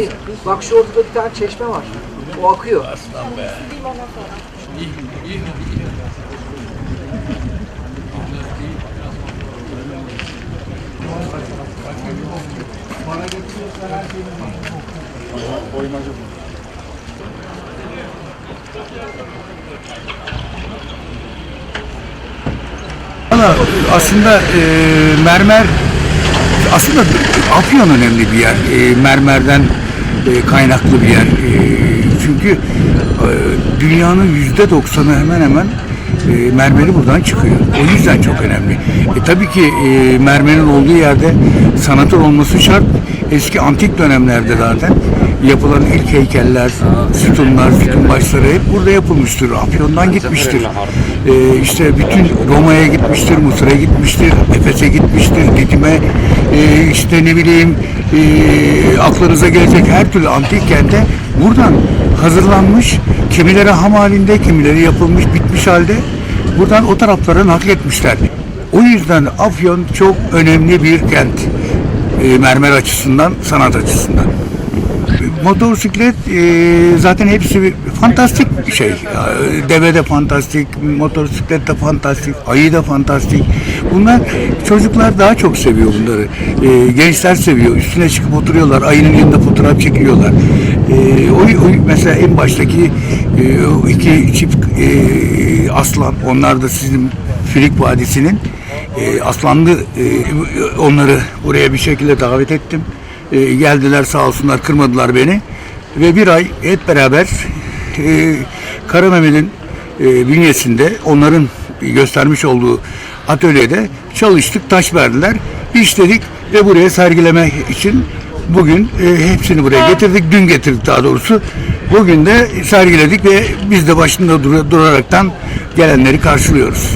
Ezgi, bak şu ortada bir tane çeşme var. O akıyor. Valla aslında e, mermer aslında Afyon önemli bir yer. E, mermerden kaynaklı bir yer. E, çünkü e, dünyanın yüzde doksanı hemen hemen e, mermeri buradan çıkıyor. O yüzden çok önemli. E, tabii ki e, mermerin olduğu yerde sanatın olması şart. Eski antik dönemlerde zaten yapılan ilk heykeller, sütunlar, sütun başları hep burada yapılmıştır. Afyon'dan gitmiştir. E, işte bütün Roma'ya gitmiştir, Mısır'a gitmiştir, Efes'e gitmiştir, Didim'e, e, işte ne bileyim e, aklınıza gelecek her türlü antik kente buradan hazırlanmış, kimileri ham halinde, kimileri yapılmış, bitmiş halde buradan o taraflara nakletmişler. O yüzden Afyon çok önemli bir kent. E, mermer açısından, sanat açısından. Motosiklet e, zaten hepsi fantastik bir şey. Deve de fantastik, motosiklet de fantastik, ayı da fantastik. Bunlar çocuklar daha çok seviyor bunları. E, gençler seviyor. Üstüne çıkıp oturuyorlar. Ayının yanında fotoğraf çekiliyorlar. E, o, o mesela en baştaki e, o iki çift e, aslan. Onlar da sizin Filik Vadisi'nin e, aslanlı e, onları buraya bir şekilde davet ettim. E, geldiler sağ olsunlar kırmadılar beni. Ve bir ay hep beraber e, Kara Mehmet'in e, bünyesinde onların göstermiş olduğu atölyede çalıştık taş verdiler. İşledik ve buraya sergileme için bugün e, hepsini buraya getirdik dün getirdik daha doğrusu. Bugün de sergiledik ve biz de başında dur- duraraktan gelenleri karşılıyoruz.